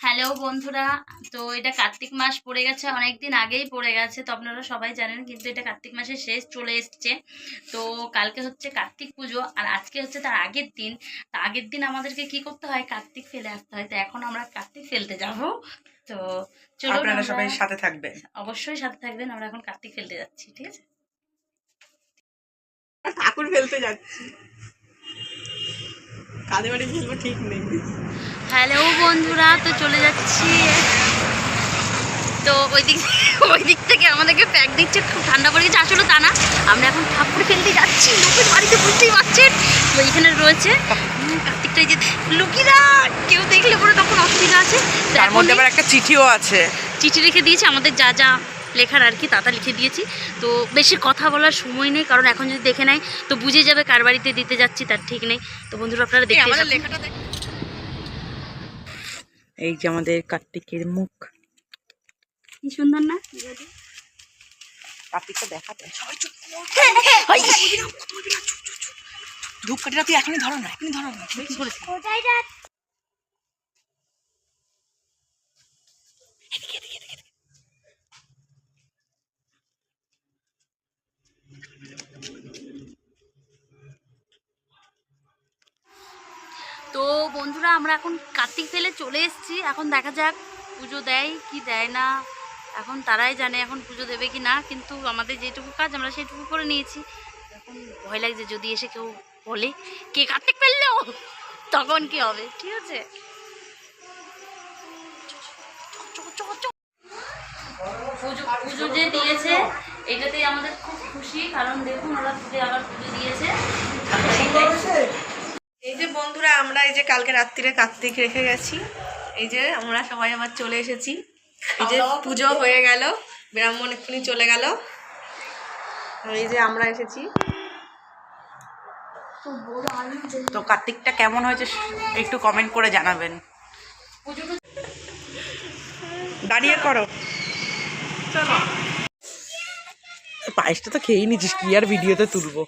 Hello বন্ধুরা। তো এটা কার্তিক মাস পড়ে গেছে অনেক দিন আগেই পড়ে গেছে তো আপনারা সবাই জানেন কিন্তু এটা কার্তিক মাসের শেষ চলে এসছে। তো কালকে হচ্ছে কার্তিক পুজো আর আজকে হচ্ছে তার আগের দিন। তা আগের দিন আমাদেরকে কি করতে হয়? কার্তিক ফেলে আসতে হয়। তো এখন আমরা কার্তিক ফেলতে যাব। তো চলো আপনারা সবাই সাথে থাকবেন। অবশ্যই সাথে থাকবেন আমরা এখন কার্তিক ফেলতে যাচ্ছি ঠিক আছে? ঠাকুর ফেলতে যাচ্ছি। কাদের বাড়ি ফেলব ঠিক নেই। হ্যালো বন্ধুরা তো চলে যাচ্ছি। তো ওই দিক ওই দিক থেকে আমাদেরকে প্যাক দিচ্ছে খুব ঠান্ডা পড়ে গেছে। আসলে তা না আমরা এখন ঠাকুর ফেলতে যাচ্ছি। লোকের বাড়িতে বুঝতেই পারছেন। তো এইখানে রয়েছে কার্তিকটা যে লুকিরা! কেউ দেখলে পরে তখন অসুবিধা আছে। তার মধ্যে আবার একটা চিঠিও আছে। চিঠি লিখে দিয়েছি আমাদের যা যা লেখার আর কি তাতা লিখে দিয়েছি। তো বেশি কথা বলার সময় নেই কারণ এখন যদি দেখে নেয় তো বুঝে যাবে কার বাড়িতে দিতে যাচ্ছি তার ঠিক নেই। তো বন্ধুরা আপনারা দেখতে থাকুন। এই যে আমাদের কার্তিকের মুখ। কি সুন্দর না? কার্তিকটা দেখাতে। ধূপকাঠিটা তুই এখনই ধরো না এখনই ধরো না কি তো বন্ধুরা, আমরা এখন কার্তিক ফেলে চলে এসেছি। এখন দেখা যাক পুজো দেয় কি দেয় না। এখন তারাই জানে এখন পুজো দেবে কি না, কিন্তু আমাদের যেটুকু কাজ আমরা সেটুকু করে নিয়েছি। এখন ভয় লাগছে যদি এসে কেউ বলে, কে কার্তিক ফেলল তখন কি হবে? ঠিক আছে পুজো পুজো যে দিয়েছে আমাদের খুব খুশি। কারণ দেখুন, ওরা পুজো আবার পুজো দিয়েছে। আমরা এই যে কালকে রাত্রিরে কার্তিক রেখে গেছি এই যে আমরা সবাই আবার চলে এসেছি। এই যে পুজো হয়ে গেল ব্রাহ্মণ এক্ষুনি চলে গেল। এই যে আমরা এসেছি। তো কার্তিকটা কেমন হয়েছে একটু কমেন্ট করে জানাবেন। দাঁড়িয়ে করো। চলো। পায়েসটা তো খেয়েই নিচ্ছিস কি আর ভিডিওতে তুলবো?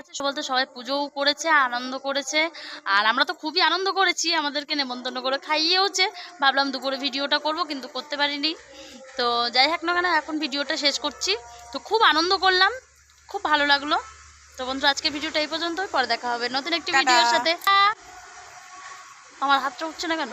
আচ্ছা, বলতে সবাই পুজোও করেছে আনন্দ করেছে। আর আমরা তো খুবই আনন্দ করেছি আমাদেরকে নেমন্তন্ন করে খাইয়েওছে। ভাবলাম দুপুরে ভিডিওটা করব কিন্তু করতে পারিনি। তো যাই হোক না কেন এখন ভিডিওটা শেষ করছি। তো খুব আনন্দ করলাম খুব ভালো লাগল। তো বন্ধু আজকে ভিডিওটা এই পর্যন্তই। পরে দেখা হবে নতুন একটি ভিডিওর সাথে। আমার হাতটা উঠছে না কেন?